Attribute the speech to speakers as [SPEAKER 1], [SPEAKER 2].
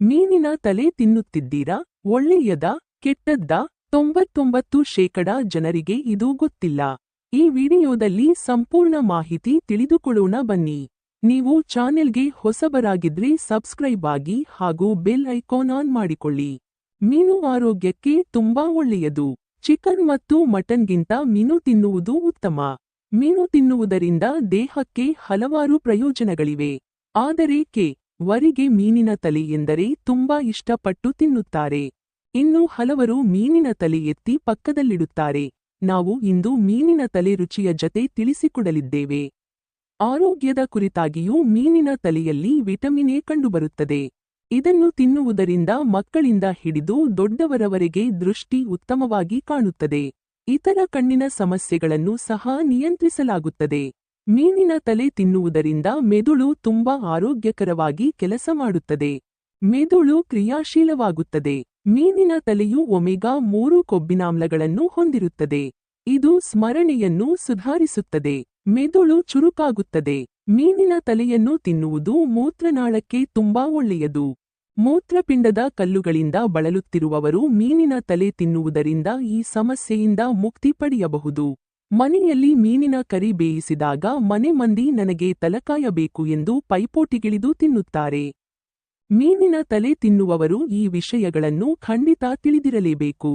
[SPEAKER 1] ಮೀನಿನ ತಲೆ ತಿನ್ನುತ್ತಿದ್ದೀರಾ? ಒಳ್ಳೆಯದ? ಕೆಟ್ಟದ್ದ? ತೊಂಬತ್ತೊಂಬತ್ತು ಶೇಕಡ ಜನರಿಗೆ ಇದು ಗೊತ್ತಿಲ್ಲ. ಈ ವಿಡಿಯೋದಲ್ಲಿ ಸಂಪೂರ್ಣ ಮಾಹಿತಿ ತಿಳಿದುಕೊಳ್ಳೋಣ ಬನ್ನಿ. ನೀವು ಚಾನೆಲ್ಗೆ ಹೊಸಬರಾಗಿದ್ರೆ ಸಬ್ಸ್ಕ್ರೈಬ್ ಆಗಿ ಹಾಗೂ ಬೆಲ್ ಐಕಾನ್ ಆನ್ ಮಾಡಿಕೊಳ್ಳಿ. ಮೀನು ಆರೋಗ್ಯಕ್ಕೆ ತುಂಬಾ ಒಳ್ಳೆಯದು. ಚಿಕನ್ ಮತ್ತು ಮಟನ್ಗಿಂತ ಮೀನು ತಿನ್ನುವುದು ಉತ್ತಮ. ಮೀನು ತಿನ್ನುವುದರಿಂದ ದೇಹಕ್ಕೆ ಹಲವಾರು ಪ್ರಯೋಜನಗಳಿವೆ. ಆದರೆ ಕೆ ವರಿಗೆ ಮೀನಿನ ತಲೆ ಎಂದರೆ ತುಂಬಾ ಇಷ್ಟಪಟ್ಟು ತಿನ್ನುತ್ತಾರೆ. ಇನ್ನು ಹಲವರು ಮೀನಿನ ತಲೆ ಎತ್ತಿ ಪಕ್ಕದಲ್ಲಿಡುತ್ತಾರೆ. ನಾವು ಇಂದು ಮೀನಿನ ತಲೆ ರುಚಿಯ ಜತೆ ತಿಳಿಸಿಕೊಡಲಿದ್ದೇವೆ. ಆರೋಗ್ಯದ ಕುರಿತಾಗಿಯೂ ಮೀನಿನ ತಲೆಯಲ್ಲಿ ವಿಟಮಿನ್ ಎ ಕಂಡುಬರುತ್ತದೆ. ಇದನ್ನು ತಿನ್ನುವುದರಿಂದ ಮಕ್ಕಳಿಂದ ಹಿಡಿದು ದೊಡ್ಡವರವರೆಗೆ ದೃಷ್ಟಿ ಉತ್ತಮವಾಗಿ ಕಾಣುತ್ತದೆ. ಇತರ ಕಣ್ಣಿನ ಸಮಸ್ಯೆಗಳನ್ನು ಸಹ ನಿಯಂತ್ರಿಸಲಾಗುತ್ತದೆ. ಮೀನಿನ ತಲೆ ತಿನ್ನುವುದರಿಂದ ಮೆದುಳು ತುಂಬಾ ಆರೋಗ್ಯಕರವಾಗಿ ಕೆಲಸ ಮಾಡುತ್ತದೆ. ಮೆದುಳು ಕ್ರಿಯಾಶೀಲವಾಗುತ್ತದೆ. ಮೀನಿನ ತಲೆಯು ಒಮೆಗಾ ಮೂರು ಕೊಬ್ಬಿನಾಮ್ಲಗಳನ್ನು ಹೊಂದಿರುತ್ತದೆ. ಇದು ಸ್ಮರಣೆಯನ್ನು ಸುಧಾರಿಸುತ್ತದೆ. ಮೆದುಳು ಚುರುಕಾಗುತ್ತದೆ. ಮೀನಿನ ತಲೆಯನ್ನು ತಿನ್ನುವುದು ಮೂತ್ರನಾಳಕ್ಕೆ ತುಂಬಾ ಒಳ್ಳೆಯದು. ಮೂತ್ರಪಿಂಡದ ಕಲ್ಲುಗಳಿಂದ ಬಳಲುತ್ತಿರುವವರು ಮೀನಿನ ತಲೆ ತಿನ್ನುವುದರಿಂದ ಈ ಸಮಸ್ಯೆಯಿಂದ ಮುಕ್ತಿ ಪಡೆಯಬಹುದು. ಮನೆಯಲ್ಲಿ ಮೀನಿನ ಕರಿ ಬೇಯಿಸಿದಾಗ ಮನೆ ಮಂದಿ ನನಗೆ ತಲಕಾಯಬೇಕು ಎಂದು ಪೈಪೋಟಿಗಿಳಿದು ತಿನ್ನುತ್ತಾರೆ. ಮೀನಿನ ತಲೆ ತಿನ್ನುವವರು ಈ ವಿಷಯಗಳನ್ನು ಖಂಡಿತ ತಿಳಿದಿರಲೇಬೇಕು.